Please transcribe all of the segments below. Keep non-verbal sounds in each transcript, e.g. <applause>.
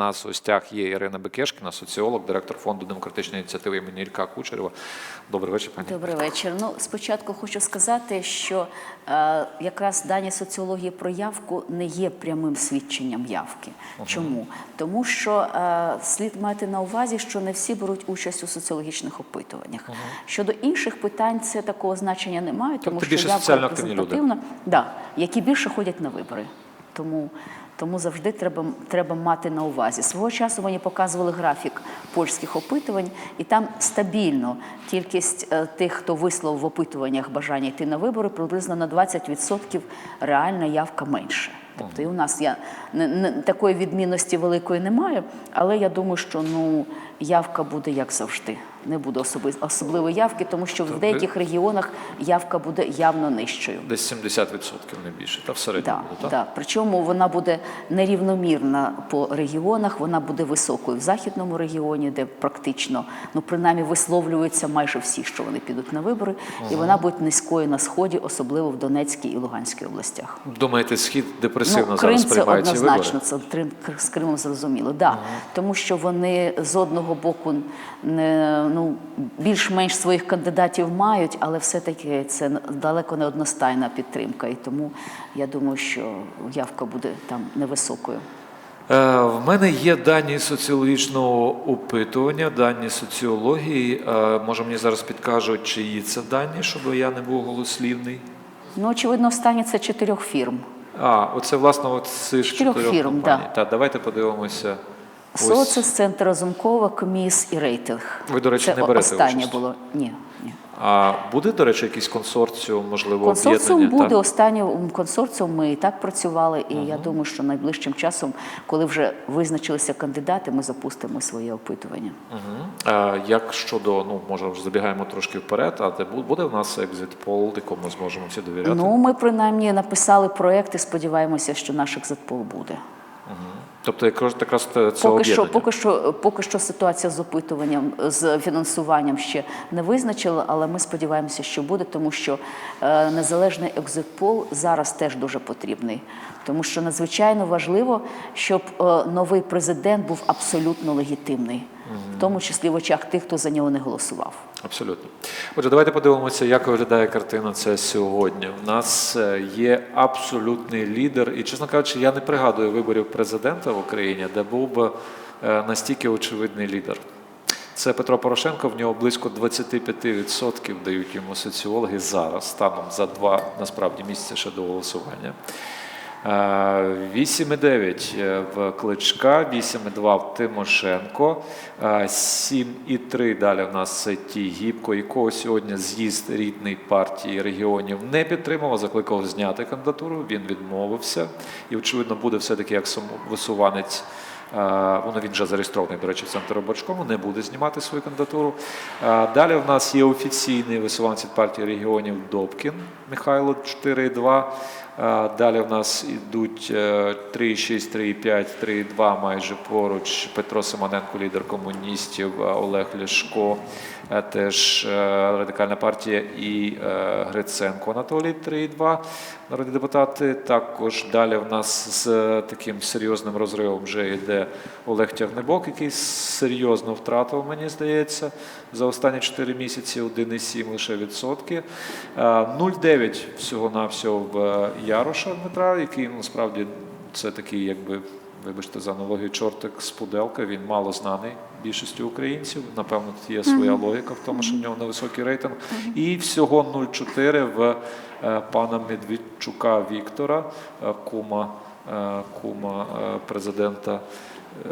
нас в гостях є Ірина Бекешкіна, соціолог, директор фонду демократичної ініціативи імені Ілька Кучерєва. Добрий вечір, пані. Добрий вечір. Ну, спочатку хочу сказати, що е, якраз дані соціології про явку не є прямим свідченням явки. Чому? Тому що е, слід мати на увазі, що не всі беруть участь у соціологічних опитуваннях. Щодо інших питань, це такого значення не має, тому Тобто що більше явка соціально активні люди? да, які більше ходять на вибори. Тому, тому завжди треба, треба мати на увазі. Свого часу мені показували графік польських опитувань, і там стабільно кількість е, тих, хто висловив в опитуваннях бажання йти на вибори, приблизно на 20% реальна явка менше. Тобто і у нас я не, не, такої відмінності великої немає, але я думаю, що ну явка буде як завжди. Не буде особливої явки, тому що в деяких регіонах явка буде явно нижчою. Десь 70% не більше, та в середньому, Да, так? да. Причому вона буде нерівномірна по регіонах, вона буде високою в західному регіоні, де практично, ну принаймні, висловлюються майже всі, що вони підуть на вибори, і вона буде низькою на сході, особливо в Донецькій і Луганській областях. Думаєте, схід депресивно Ну, Крим зараз це приймає ці вибори? однозначно, це з Кримом зрозуміло, да. тому що вони з одного боку не, ну, більш-менш своїх кандидатів мають, але все-таки це далеко не одностайна підтримка. І тому я думаю, що явка буде там невисокою. Е, В мене є дані соціологічного опитування, дані соціології. Е, Може, мені зараз підкажуть, чиї це дані, щоб я не був голослівний. Ну, очевидно, останні це чотирьох фірм. А, оце власне от Чотирьох чотирьох фірм, компаній. да. Так, давайте подивимося. Ось. Социс, Центр Разумкова, КМІС і рейтинг. Ви, до речі, це не берете останнє участь? було. Ні, ні. А буде, до речі, якийсь консорціум, можливо, Консорціум об'єднання? буде так? останнім консорціум. Ми і так працювали, і я думаю, що найближчим часом, коли вже визначилися кандидати, ми запустимо своє опитування. Мгм. А як щодо, ну може вже забігаємо трошки вперед, а де бу- буде в нас екзит пол, якому ми зможемо всі довіряти? Ну, ми принаймні написали проект і сподіваємося, що наш екзитпол буде. Тобто якраз якраз це Поки що, поки що, поки що ситуація з опитуванням з фінансуванням ще не визначила, але ми сподіваємося, що буде, тому що е, незалежний екзитпол зараз теж дуже потрібний, тому що надзвичайно важливо, щоб е, новий президент був абсолютно легітимний, в тому числі в очах тих, хто за нього не голосував. Абсолютно. Отже, давайте подивимося, як виглядає картина це сьогодні. У нас е, є абсолютний лідер, і, чесно кажучи, я не пригадую виборів президента в Україні, де був би е, настільки очевидний лідер. Це Петро Порошенко, в нього близько 25% дають йому соціологи зараз, станом за два насправді місяці ще до голосування. Е, 8,9 в Кличка, 8,2 в Тимошенко, е, 7,3 далі в нас це ті Гібко, якого сьогодні з'їзд рідний партії регіонів не підтримав, закликав зняти кандидатуру. Він відмовився і, очевидно, буде все-таки як самовисуванець. Воно він вже зареєстрований, до речі, в центрі Робочкому, не буде знімати свою кандидатуру. Далі в нас є офіційний висуванець від партії регіонів Добкін Михайло 4,2. Е, Далі в нас йдуть е, 3,6, 3,5, 3,2 майже поруч. Петро Симоненко, лідер комуністів, Олег Ляшко, е, теж е, радикальна партія і е, Гриценко Анатолій 3,2 народні депутати. Також далі в нас з е, таким серйозним розривом вже йде Олег Тягнебок, який серйозно втратив, мені здається, за останні 4 місяці 1,7 лише відсотки. Е, 0,9 всього-навсього в е, Яроша Дмитра, який ну, насправді це такий, якби. Вибачте за аналогію, чортик з пуделка, він мало знаний більшістю українців. Напевно, тут є своя логіка в тому, що в нього невисокий рейтинг. І всього 0,4 в е, пана Медведчука Віктора, е, кума, е, кума президента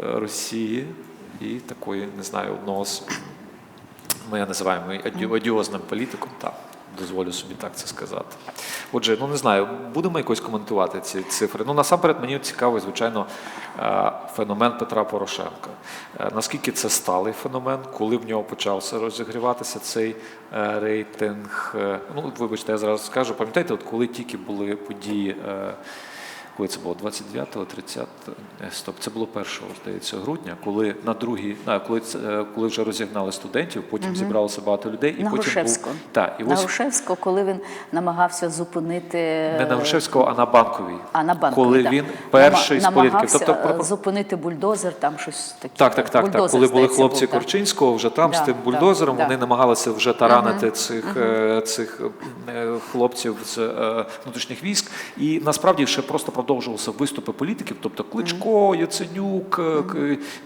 Росії. І такої, не знаю, одного з ми називаємо оді- одіозним політиком, так, дозволю собі так це сказати. Отже, ну не знаю, будемо якось коментувати ці цифри. Ну насамперед мені цікавий, звичайно, е, феномен Петра Порошенка. Е, Наскільки це сталий феномен, коли в нього почався розігріватися цей е, рейтинг? Ну, вибачте, я зараз скажу, пам'ятаєте, от коли тільки були події. Коли це було 29 30 е, стоп, це було 1 здається, грудня, коли на другій, а, коли, це, е, коли вже розігнали студентів, потім зібралося багато людей, і на потім Грушевського. був так, і на ось Грушевського, коли він намагався зупинити не на Грушевського, а на банковій. а на банку, коли да. він перший з політиків. намагався Тобто про- зупинити бульдозер, там щось таке. Так, так, так, так. Бульдозер, Коли були здається, хлопці був, так. Корчинського, вже там з Да, тим да, бульдозером, да. вони намагалися вже таранити цих, е, цих е, хлопців з е, внутрішніх військ. І насправді ще просто продовжувалися виступи політиків, тобто Кличко, Яценюк,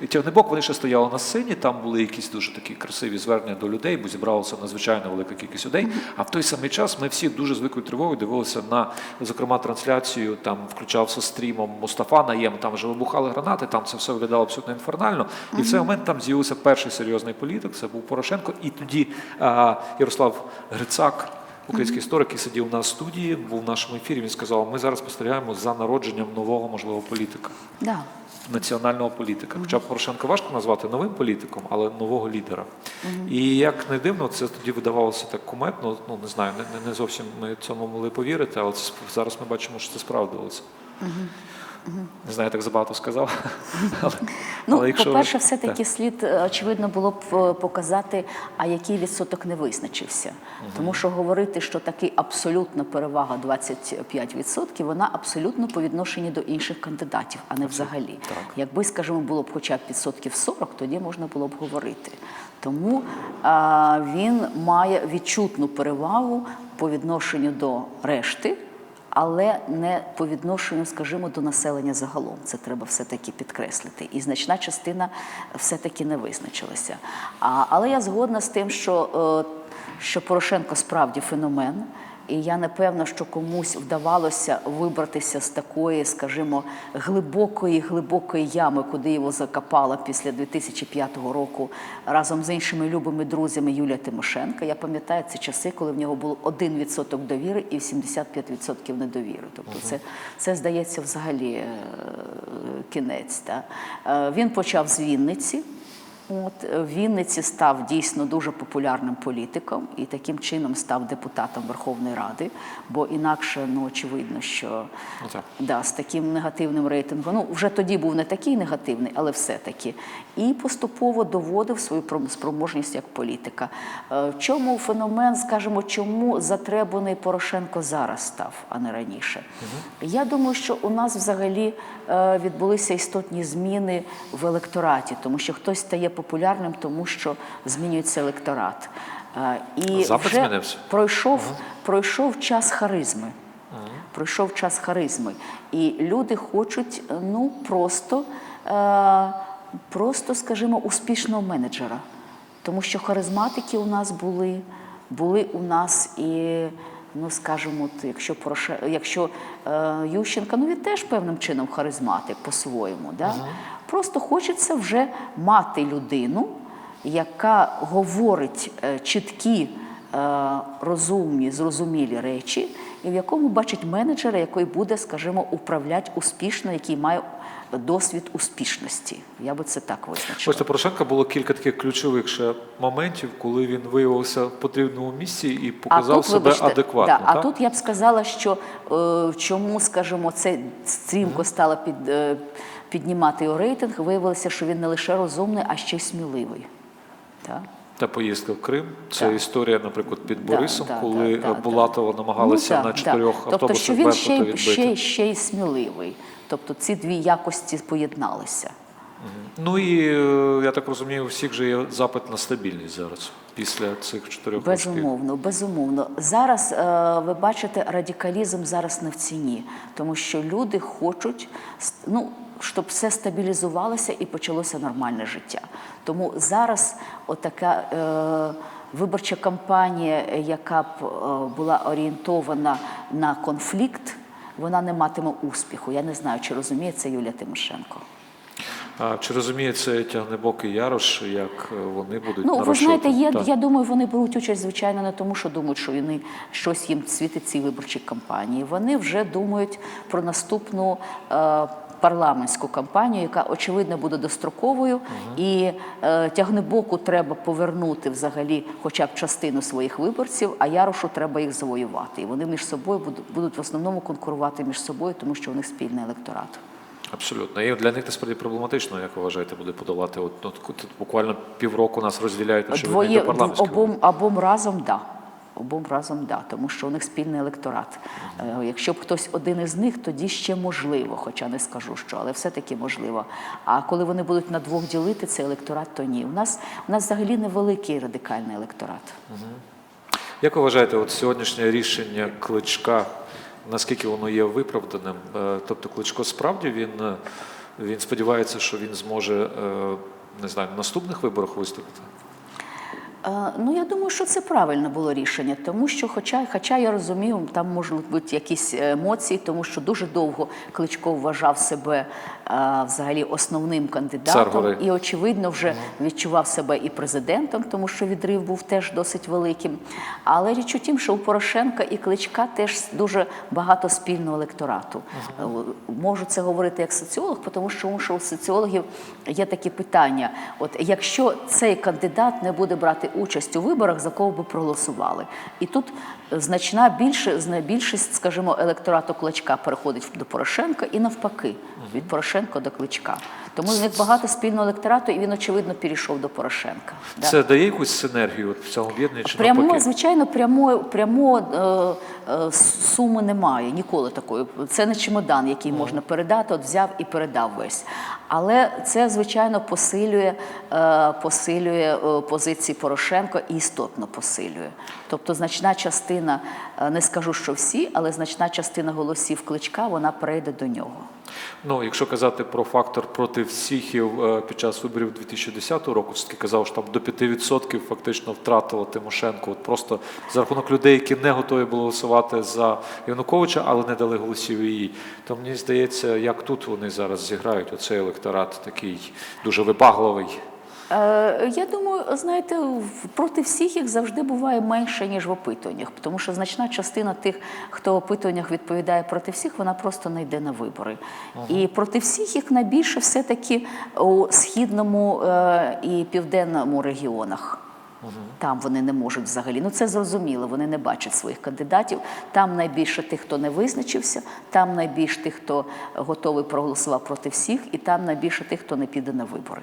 е, Тягнебок, вони ще стояли на сцені, там були якісь дуже такі красиві звернення до людей, бо зібралася надзвичайно велика кількість людей. А в той самий час ми всі дуже з великою тривогою дивилися на, зокрема, трансляцію, там включався стрімом Мустафа Наєм, там вже вибухали гранати, там це все виглядало абсолютно інфернально. І в цей момент там з'явився перший серйозний політик, це був Порошенко. І тоді а, Ярослав Грицак, український історик, який сидів на студії, був в нашому ефірі. Він сказав: ми зараз спостерігаємо за народженням нового можливого політика. Да. Національного політика. Хоча Порошенка важко назвати новим політиком, але нового лідера. І як не дивно, це тоді видавалося так куметно. Ну не знаю, не, не- зовсім ми цьому могли повірити, але це, зараз ми бачимо, що це справдилося. Не знаю, я так забагато сказав. <laughs> але, Ну, але якщо по-перше, все-таки Так. слід е, очевидно було б е, показати, а який відсоток не визначився. Тому що говорити, що таки абсолютна перевага 25%, вона абсолютно по відношенню до інших кандидатів, а не взагалі. Так. Якби, скажімо, було б хоча б відсотків 40, тоді можна було б говорити. Тому а, він має відчутну перевагу по відношенню до решти але не по відношенню, скажімо, до населення загалом. Це треба все-таки підкреслити. І значна частина все-таки не визначилася. А, але я згодна з тим, що, е, що Порошенко справді феномен. І я не певна, що комусь вдавалося вибратися з такої, скажімо, глибокої, глибокої ями, куди його закопала після 2005 року разом з іншими любими друзями Юлія Тимошенка. Я пам'ятаю ці часи, коли в нього було 1% довіри і 75% недовіри. Тобто, це, це здається взагалі е, кінець. Та. Е, Він почав з Вінниці. От е, в Вінниці став дійсно дуже популярним політиком і таким чином став депутатом Верховної Ради, бо інакше ну очевидно, що Ну, так. да, з таким негативним рейтингом. Ну вже тоді був не такий негативний, але все-таки. І поступово доводив свою пром- спроможність як політика. Е, В чому феномен, скажімо, чому затребуваний Порошенко зараз став, а не раніше? Я думаю, що у нас взагалі відбулися істотні зміни в електораті, тому що хтось стає популярним, тому що змінюється електорат. Е, І Запит вже змінився? пройшов, пройшов час харизми. Пройшов час харизми. І люди хочуть е, ну просто, е, просто, скажімо, успішного менеджера. Тому що харизматики у нас були, були у нас і, ну скажімо, якщо Пороше... якщо е, Ющенка, ну він теж певним чином харизматик по-своєму. Да? Просто хочеться вже мати людину, яка говорить е, чіткі, розумні, зрозумілі речі, і в якому бачить менеджера, який буде, скажімо, управляти успішно, який має досвід успішності. Я би це так визначила. Ось у Порошенка було кілька таких ключових ще моментів, коли він виявився в потрібному місці і показав себе вибачте, адекватно. Да, а тут я б сказала, що е, чому, скажімо, це стрімко стало під, е, піднімати його рейтинг, виявилося, що він не лише розумний, а ще й сміливий. Так? Та поїздка в Крим. Це Так. історія, наприклад, під Борисом, да, коли да, да, Булатова намагалася Ну, на так, чотирьох так. Тобто, що автобусах він відбити. ще, ще й сміливий. Тобто ці дві якості поєдналися. Ну і е, я так розумію, у всіх же є запит на стабільність зараз після цих чотирьох років. Безумовно, безумовно. Зараз е, ви бачите, радикалізм зараз не в ціні, тому що люди хочуть, ну, щоб все стабілізувалося і почалося нормальне життя. Тому зараз отака е, виборча кампанія, яка б е, була орієнтована на конфлікт, вона не матиме успіху. Я не знаю, чи розуміє це Юлія Тимошенко. А чи розуміє це Тягнебок і Ярош, як е, вони будуть Ну, ви знаєте, є, Так. я думаю, вони беруть участь, звичайно, не тому, що думають, що вони щось їм світить цій виборчій кампанії. Вони вже думають про наступну е, парламентську кампанію, яка очевидно буде достроковою, і е, тягнебоку треба повернути взагалі хоча б частину своїх виборців, а Ярошу треба їх завоювати. І вони між собою будуть, будуть в основному конкурувати між собою, тому що у них спільний електорат. Абсолютно. І для них насправді проблематично, як ви вважаєте, буде подолати. От, от, тут буквально півроку нас розділяють очевидно, Двоє до парламентських. обом, обом разом да. Обом разом да, тому що у них спільний електорат. Е, Якщо б хтось один із них, тоді ще можливо, хоча не скажу що, але все-таки можливо. А коли вони будуть на двох ділити цей електорат, то ні. У нас у нас взагалі невеликий радикальний електорат. Як ви вважаєте, от сьогоднішнє рішення Кличка, наскільки воно є виправданим? Е, Тобто Кличко справді він, е, він сподівається, що він зможе не знаю, на наступних виборах виступити? Е, Ну, я думаю, що це правильне було рішення, тому що, хоча, хоча я розумію, там можуть бути якісь емоції, тому що дуже довго Кличко вважав себе е, взагалі основним кандидатом і, очевидно, вже відчував себе і президентом, тому що відрив був теж досить великим. Але річ у тім, що у Порошенка і Кличка теж дуже багато спільного електорату. Е, Можу це говорити як соціолог, тому що тому що у соціологів є такі питання: от якщо цей кандидат не буде брати участь у виборах, за кого би проголосували? І тут значна більше, більшість, скажімо, електорату Кличка переходить до Порошенка і навпаки, від Порошенка до Кличка. Тому в них багато спільного електорату, і він очевидно перейшов до Порошенка. Да. Це дає якусь синергію в цьому об'єднанні чи Прямо, навпаки? звичайно, прямо, прямо е, е, суми немає, ніколи такої. Це не чемодан, який можна передати, от взяв і передав весь. Але це, звичайно, посилює, е, посилює е, позиції Порошенко і істотно посилює. Тобто значна частина, е, не скажу, що всі, але значна частина голосів кличка вона перейде до нього. Ну, якщо казати про фактор проти всіх е, під час виборів 2010 року, все-таки казав, що там до 5% фактично втратила Тимошенко. От просто за рахунок людей, які не готові були голосувати за Януковича, але не дали голосів їй. То мені здається, як тут вони зараз зіграють, оцей електорат такий дуже вибагливий. Е, Я думаю, знаєте, проти всіх їх завжди буває менше, ніж в опитуваннях, тому що значна частина тих, хто в опитуваннях відповідає проти всіх, вона просто не йде на вибори. І проти всіх їх найбільше все-таки у східному е, і південному регіонах. Там вони не можуть взагалі. Ну це зрозуміло. Вони не бачать своїх кандидатів. Там найбільше тих, хто не визначився, там найбільше тих, хто готовий проголосував проти всіх, і там найбільше тих, хто не піде на вибори.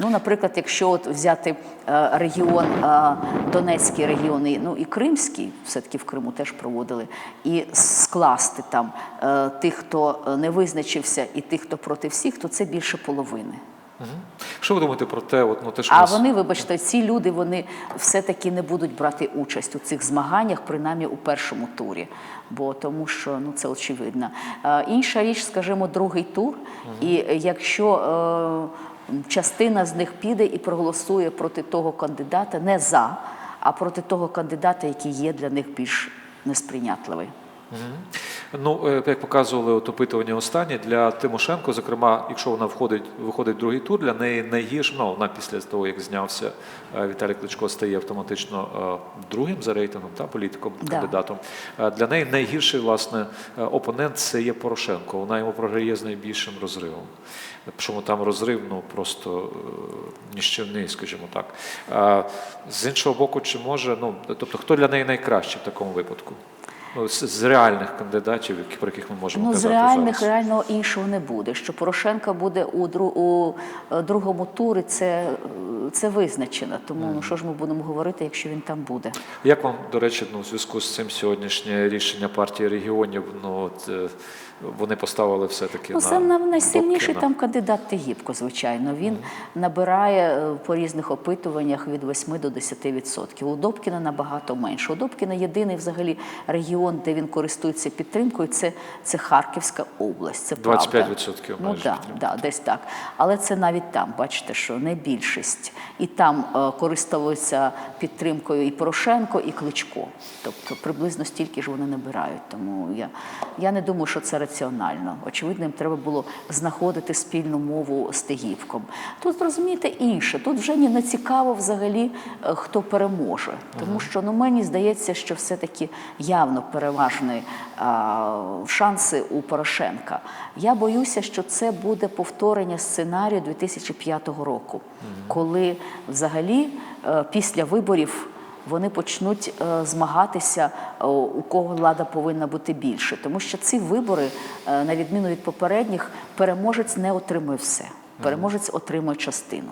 Ну, наприклад, якщо от взяти е, регіон, е, Донецький регіон, ну і Кримський, все-таки в Криму теж проводили, і скласти там е, тих, хто не визначився, і тих, хто проти всіх, то це більше половини. Що ви думаєте про те, от, ну, те, що А нас- вони, вибачте, ці люди вони все-таки не будуть брати участь у цих змаганнях, принаймні у першому турі, бо тому що ну це очевидно. Е, Інша річ, скажімо, другий тур. І якщо е, частина з них піде і проголосує проти того кандидата, не за, а проти того кандидата, який є для них більш несприйнятливий. Ну, е, як показували от опитування останні, для Тимошенко, зокрема, якщо вона входить, виходить в другий тур, для неї найгірше, ну, вона після того, як знявся е, Віталій Кличко, стає автоматично е, другим за рейтингом, та, політиком, Да. кандидатом. Для неї найгірший, власне, опонент це є Порошенко. Вона йому програє з найбільшим розривом. Причому там розрив, ну, просто ніщівний, скажімо так. З іншого боку, чи може, ну, тобто, хто для неї найкращий в такому випадку? Ну, з, з реальних кандидатів, які, про яких ми можемо Ну, з реальних зараз. реального іншого не буде. Що Порошенка буде у, дру, у е, другому турі, це, це визначено. Тому ну, що ж ми будемо говорити, якщо він там буде? Як вам, до речі, ну, у зв'язку з цим сьогоднішнє рішення партії регіонів, ну, от, е, вони поставили все-таки Ну, на сам на- найсильніший там кандидат Тигіпко, звичайно. Він набирає е, по різних опитуваннях від 8 до 10%. У Добкіна набагато менше. У Добкіна єдиний взагалі регіон, де він користується підтримкою, це, це Харківська область. Це 25% правда. Ну да, да, десь так. Але це навіть там, бачите, що не більшість. І там е, користуються підтримкою і Порошенко, і Кличко. Тобто приблизно стільки ж вони набирають. Тому я, я не думаю, що це раціонально. Очевидно, їм треба було знаходити спільну мову з Тегівком. Тут розумієте інше. Тут вже не цікаво взагалі, е, хто переможе. Тому що ну мені здається, що все-таки явно переважні а, шанси у Порошенка. Я боюся, що це буде повторення сценарію 2005 року, коли взагалі е, після виборів вони почнуть е, змагатися, е, у кого влада повинна бути більше. Тому що ці вибори, е, на відміну від попередніх, переможець не отримує все. Переможець отримує частину.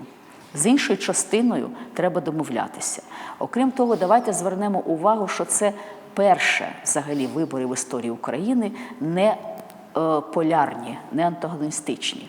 З іншою частиною треба домовлятися. Окрім того, давайте звернемо увагу, що це перше взагалі вибори в історії України не полярні, не антагоністичні.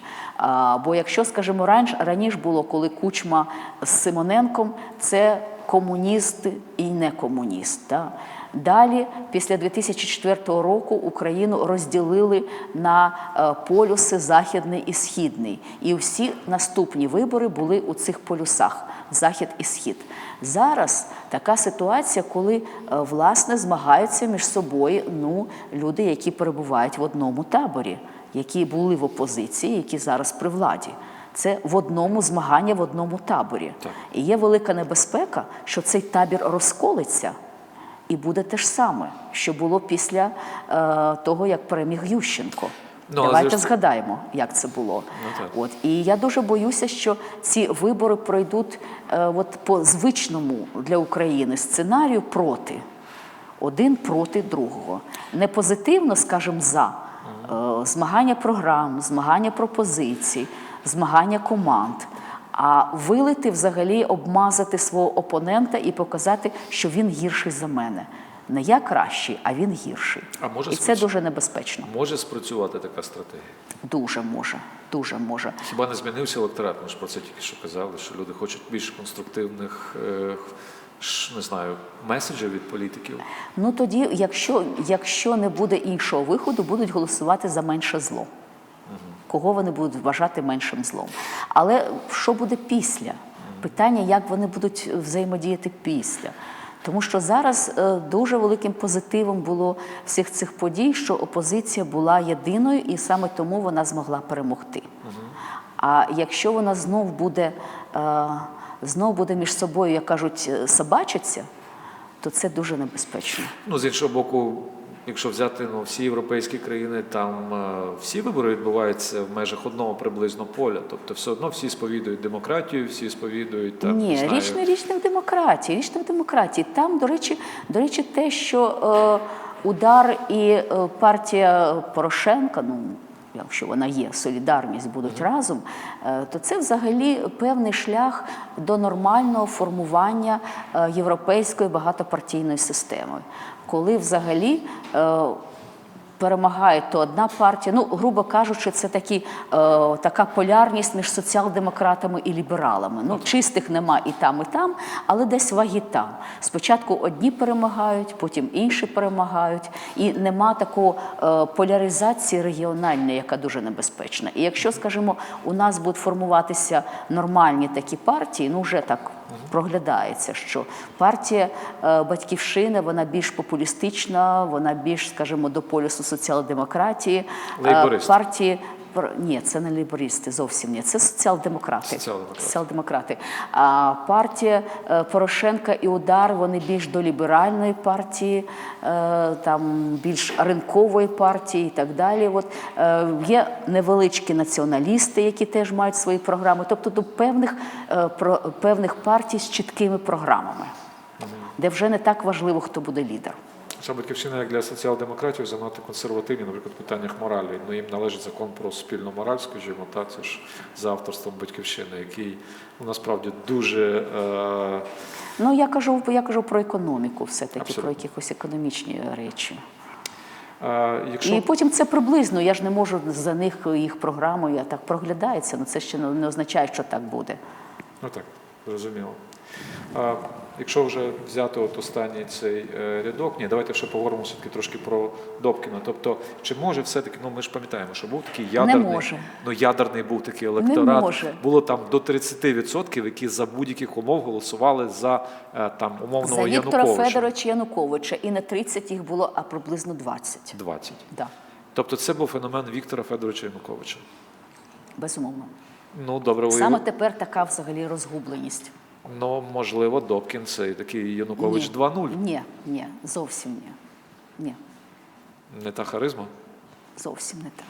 Бо якщо, скажімо, раніше, раніше було, коли Кучма з Симоненком, це комуніст і не комуніст. Да? Далі, після 2004 року, Україну розділили на е, полюси західний і східний. І всі наступні вибори були у цих полюсах захід і схід. Зараз така ситуація, коли е, власне змагаються між собою ну, люди, які перебувають в одному таборі, які були в опозиції, які зараз при владі. Це в одному змагання в одному таборі. Так. І є велика небезпека, що цей табір розколиться. І буде те ж саме, що було після е, того, як переміг Ющенко. Ну, Давайте зрештою- згадаємо, як це було. Ну. От і я дуже боюся, що ці вибори пройдуть е, от по звичному для України сценарію проти один проти другого. Не позитивно, скажімо, за е, змагання програм, змагання пропозицій, змагання команд. А вилити взагалі обмазати свого опонента і показати, що він гірший за мене. Не я кращий, а він гірший. А може і це спрацю- дуже небезпечно. Може спрацювати така стратегія? Дуже може, дуже може. Хіба не змінився електорат? Ми ж про це тільки що казали, що люди хочуть більш конструктивних, е, не знаю, меседжів від політиків. Ну тоді, якщо, якщо не буде іншого виходу, будуть голосувати за менше зло. Кого вони будуть вважати меншим злом. Але що буде після? Питання, як вони будуть взаємодіяти після. Тому що зараз е, дуже великим позитивом було всіх цих подій, що опозиція була єдиною, і саме тому вона змогла перемогти. А якщо вона знов буде, е, знов буде між собою, як кажуть, е, собачиться, то це дуже небезпечно. Ну, з іншого боку, якщо взяти ну, всі європейські країни, там е, всі вибори відбуваються в межах одного приблизно поля. Тобто все одно всі сповідують демократію, всі сповідують там. Ні, не знаю, річ не річ не в демократії. Річ не в демократії. Там, до речі, до речі, те, що е, удар і е, партія Порошенка, ну якщо вона є, солідарність будуть разом, е, то це взагалі певний шлях до нормального формування е, європейської багатопартійної системи, коли взагалі. Е, перемагає то одна партія. Ну, грубо кажучи, це такі, е, така полярність між соціал-демократами і лібералами. Ну, чистих нема і там, і там, але десь ваги там. Спочатку одні перемагають, потім інші перемагають, і нема такої е, поляризації регіональної, яка дуже небезпечна. І якщо, скажімо, у нас будуть формуватися нормальні такі партії, ну вже так проглядається, що партія е, батьківщини вона більш популістична, вона більш, скажімо, до полюсу соціал-демократії. Е, Лейбористи. партії ні, це не лейбористи, зовсім ні. Це соціал-демократи. Соціал-демократи. А партія е, Порошенка і Удар вони більш до ліберальної партії, е, там більш ринкової партії і так далі. От е, є невеличкі націоналісти, які теж мають свої програми, тобто до певних, про, певних партій з чіткими програмами, де вже не так важливо, хто буде лідер. Хоча батьківщина як для соціал-демократів занадто консервативні, наприклад, в питаннях моралі. Ну їм належить закон про спільну мораль, скажімо, так, це ж за авторством батьківщини, який ну, насправді дуже е, Ну я кажу, я кажу про економіку, все таки Абсолютно. про якихось економічні речі. е, якщо І потім це приблизно. Я ж не можу за них їх програмою так проглядається. Ну це ще не не означає, що так буде. Ну так, зрозуміло. Якщо вже взяти от останній цей е, рядок, ні, давайте ще поговоримо все-таки трошки про Добкіна. Тобто, чи може все-таки, ну ми ж пам'ятаємо, що був такий ядерний, може. ну ядерний був такий електорат. може. Було там до 30%, які за будь-яких умов голосували за е, там умовного За Віктора Януковича. Федоровича Януковича і не 30 їх було, а приблизно 20. 20. Да, Тобто це був феномен Віктора Федоровича Януковича. безумовно. Ну, добре, ви... Саме тепер така взагалі розгубленість. Ну, можливо, Добкін це такий Янукович Ні. 2.0. Ні, ні, зовсім ні. Ні, Не та харизма? зовсім не так.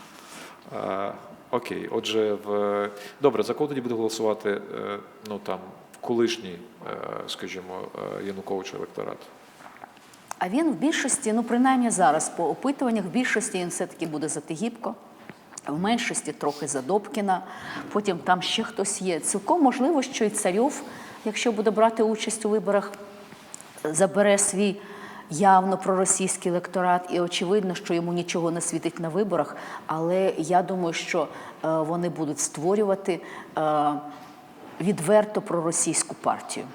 Е, окей, отже, в добре, за кого тоді буде голосувати е, ну там колишній, е, скажімо, е, Янукович електорат? А він в більшості, ну принаймні зараз по опитуваннях, в більшості він все-таки буде за Тигіпко, в меншості трохи за Добкіна, потім там ще хтось є. Цілком можливо, що і Царьов, якщо буде брати участь у виборах, забере свій явно проросійський електорат, і очевидно, що йому нічого не світить на виборах. Але я думаю, що е, вони будуть створювати е, відверто проросійську партію.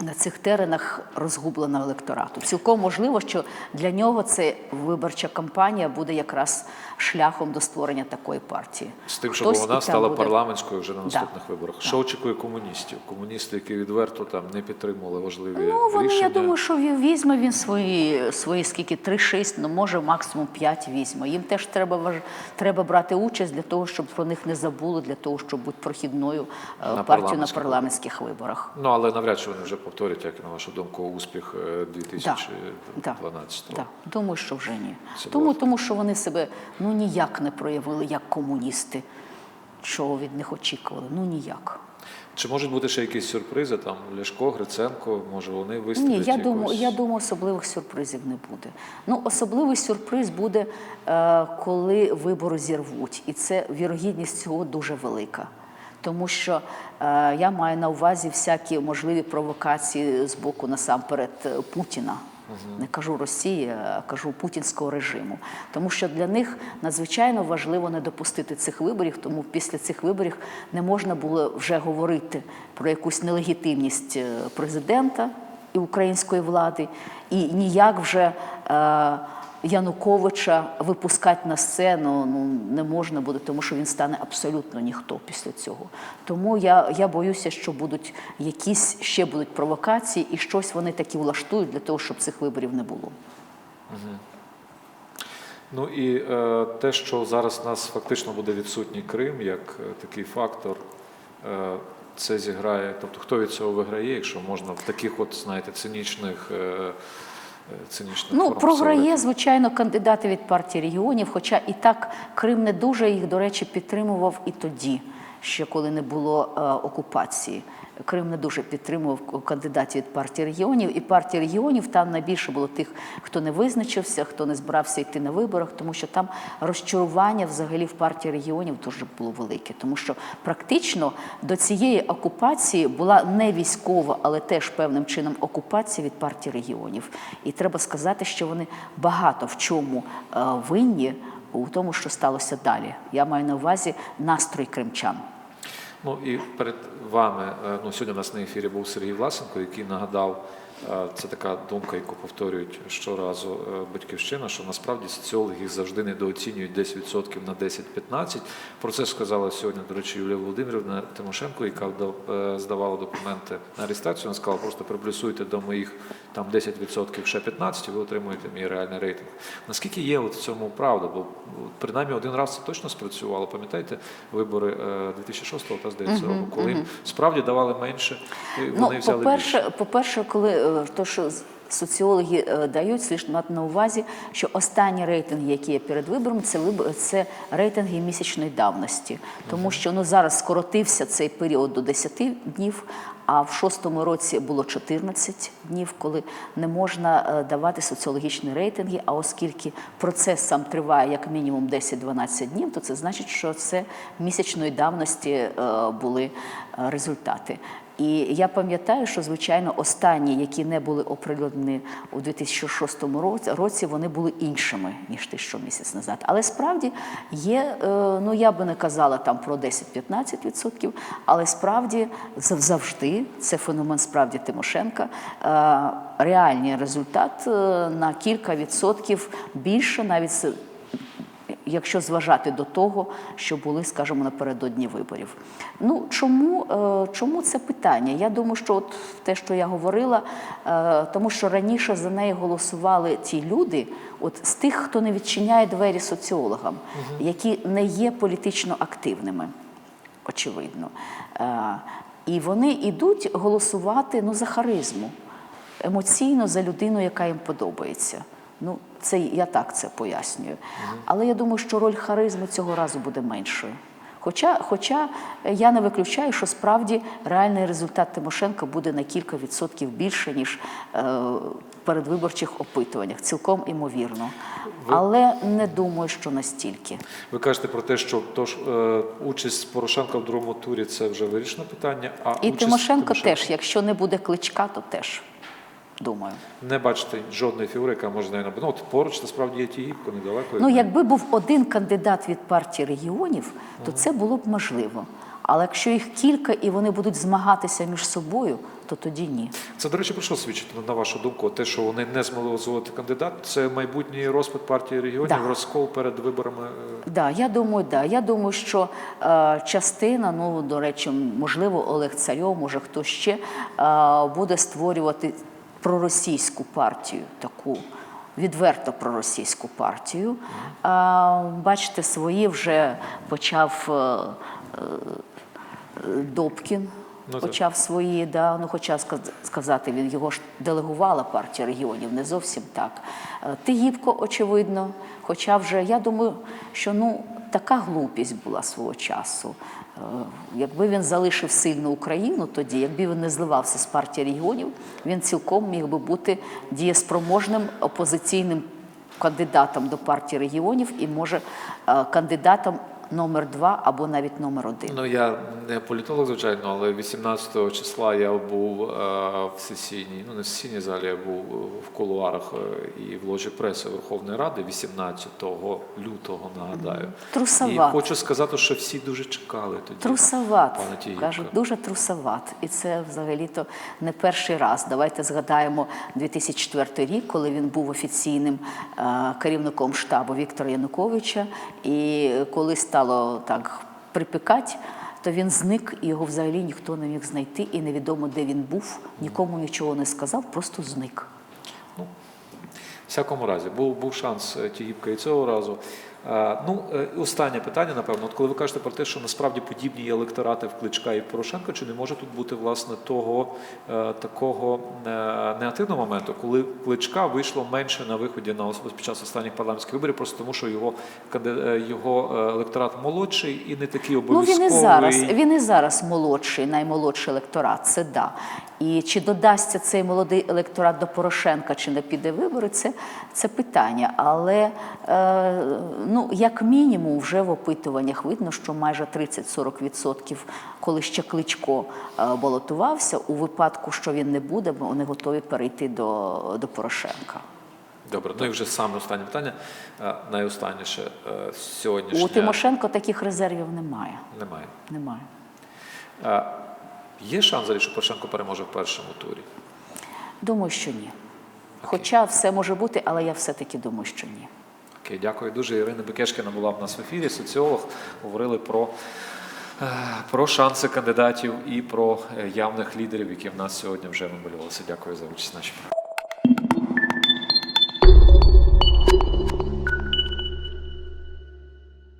На цих теренах розгубленого електорату. Цілком можливо, що для нього це виборча кампанія буде якраз шляхом до створення такої партії. З тим, щоб вона стала буде. парламентською вже на Да. наступних виборах. Що очікує комуністів? Комуністи, які відверто там не підтримували важливі Ну, вони, рішення. я думаю, що візьме він свої, свої скільки 3-6, ну може максимум 5 візьме. Їм теж треба треба брати участь для того, щоб про них не забули, для того, щоб бути прохідною е, на парламентських парламентських виборах. Ну але навряд чи вони вже повторять, як на вашу думку, успіх е, 2012 Да, думаю, що вже ні. Це Тому, було- тому що вони себе ну ніяк не проявили як комуністи. Чого від них очікували? Ну ніяк. Чи можуть бути ще якісь сюрпризи? Там Ляшко, Гриценко, може вони вистрілять? Ні, я якось? думаю, я думаю, особливих сюрпризів не буде. Ну, особливий сюрприз буде, е, коли вибори зірвуть, і це вірогідність цього дуже велика. Тому що е, я маю на увазі всякі можливі провокації з боку насамперед е, Путіна. Не кажу Росії, а кажу путінського режиму. Тому що для них надзвичайно важливо не допустити цих виборів, тому після цих виборів не можна було вже говорити про якусь нелегітимність е, президента і української влади, і ніяк вже е, Януковича випускати на сцену ну, не можна буде, тому що він стане абсолютно ніхто після цього. Тому я, я боюся, що будуть якісь ще будуть провокації, і щось вони такі влаштують для того, щоб цих виборів не було. Ну і е, те, що зараз у нас фактично буде відсутній Крим як е, такий фактор, е, це зіграє. Тобто, хто від цього виграє, якщо можна в таких, от знаєте, цинічних. Е, е, Ну, програє, звичайно, кандидати від партії регіонів, хоча і так Крим не дуже їх, до речі, підтримував і тоді, ще коли не було е, окупації. Крим не дуже підтримував кандидатів від партії регіонів, і партія регіонів там найбільше було тих, хто не визначився, хто не збирався йти на виборах, тому що там розчарування взагалі в партії регіонів дуже було велике, тому що практично до цієї окупації була не військова, але теж певним чином окупація від партії регіонів. І треба сказати, що вони багато в чому е, винні у тому, що сталося далі. Я маю на увазі настрой кримчан. Ну і перед вами, е, ну сьогодні у нас на ефірі був Сергій Власенко, який нагадав, це така думка, яку повторюють щоразу е, батьківщина, що насправді соціологи завжди недооцінюють десь відсотків на 10-15. Про це сказала сьогодні, до речі, Юлія Володимирівна Тимошенко, яка е, здавала документи на реєстрацію. Вона сказала, просто приплюсуйте до моїх там 10% ще 15, і ви отримуєте мій реальний рейтинг. Наскільки є от в цьому правда? Бо принаймні один раз це точно спрацювало. Пам'ятаєте вибори е, 2006 та здається року, коли їм справді давали менше, і вони Ну, взяли по-перше, більше. по-перше, коли е, то, що соціологи е, дають, слід мати на увазі, що останні рейтинги, які є перед виборами, це це рейтинги місячної давності, тому що ну зараз скоротився цей період до 10 днів. А в шостому році було 14 днів, коли не можна е, давати соціологічні рейтинги. А оскільки процес сам триває як мінімум 10-12 днів, то це значить, що це місячної давності е, були е, результати. І я пам'ятаю, що звичайно останні, які не були оприлюднені у 2006 році, вони були іншими ніж ті, що місяць назад. Але справді є, е, ну я би не казала там про 10-15%, але справді завжди це феномен справді Тимошенка. е, Реальний результат е, на кілька відсотків більше навіть якщо зважати до того, що були, скажімо, напередодні виборів. Ну чому, е, чому це питання? Я думаю, що от те, що я говорила, е, тому що раніше за неї голосували ті люди, от з тих, хто не відчиняє двері соціологам, які не є політично активними, очевидно. Е, І вони йдуть голосувати ну, за харизму, емоційно за людину, яка їм подобається. Ну, це я так це пояснюю. Але я думаю, що роль харизми цього разу буде меншою. Хоча, хоча я не виключаю, що справді реальний результат Тимошенка буде на кілька відсотків більше, ніж е, в передвиборчих опитуваннях, цілком імовірно. Але не думаю, що настільки. Ви кажете про те, що тож, е, участь Порошенка в другому турі це вже вирішене питання. А І участь Тимошенко теж, якщо не буде кличка, то теж думаю. не бачите жодної фігури, яка може навіть ну, от поруч насправді є Тігіпко, недалеко. Ну, якби був один кандидат від партії регіонів, то це було б можливо. Але якщо їх кілька і вони будуть змагатися між собою, то тоді ні. Це, до речі, про що свідчить, на вашу думку? Те, що вони не змогли озвучити кандидат, це майбутній розпад партії регіонів, Да. розкол перед виборами. е, Да, я думаю, да. Я думаю, що е, частина, ну до речі, можливо, Олег Царьов, може хто ще е, буде створювати проросійську партію, таку відверто проросійську партію. Е, бачите, свої вже почав. Е, е, Добкін Ну, почав свої, да, ну хоча сказати, він його ж делегувала партія регіонів, не зовсім так. Е, Тигіпко, очевидно, хоча вже я думаю, що ну така глупість була свого часу. Е, Якби він залишив сильну Україну тоді, якби він не зливався з партії регіонів, він цілком міг би бути дієспроможним опозиційним кандидатом до партії регіонів і може е, кандидатом номер два або навіть номер один. Ну я не політолог, звичайно, але 18 числа я був е, в сесійній, ну не в сесійній залі, я був в кулуарах е, і в ложі преси Верховної Ради 18 лютого, нагадаю. Трусоват. І хочу сказати, що всі дуже чекали тоді. Тігіпка. кажуть, дуже трусоват. І це взагалі-то не перший раз. Давайте згадаємо 2004 рік, коли він був офіційним е, керівником штабу Віктора Януковича. І коли стало так припікати, то він зник, і його взагалі ніхто не міг знайти, і невідомо, де він був, нікому нічого не сказав, просто зник. В всякому разі, був, був шанс е, Тігіпка і цього разу. Ну, е, і останнє питання, напевно, от коли ви кажете про те, що насправді подібні є електорати в Кличка і в Порошенка, чи не може тут бути власне того е, такого е, негативного моменту, коли Кличка вийшло менше на виході на під час останніх парламентських виборів, просто тому, що його його електорат молодший і не такий Ну він і зараз, він і зараз молодший, наймолодший електорат, це да. І чи додасться цей молодий електорат до Порошенка, чи не піде вибори, це, це питання. Але е, ну, як мінімум, вже в опитуваннях видно, що майже 30-40%, коли ще Кличко е, балотувався, у випадку, що він не буде, вони готові перейти до, до Порошенка. Добре, ну і вже саме останнє питання, е, найостанніше е, сьогоднішнє. У Тимошенко таких резервів немає. Немає. немає. Е, Є шанс, що Порошенко переможе в першому турі? Думаю, що ні. Хоча все може бути, але я все-таки думаю, що ні. Окей, дякую дуже. Ірина Бекешкіна була в нас в ефірі. Соціолог говорили про, е, про шанси кандидатів і про е, явних лідерів, які в нас сьогодні вже намалювалися. Дякую за участь нашій програмі.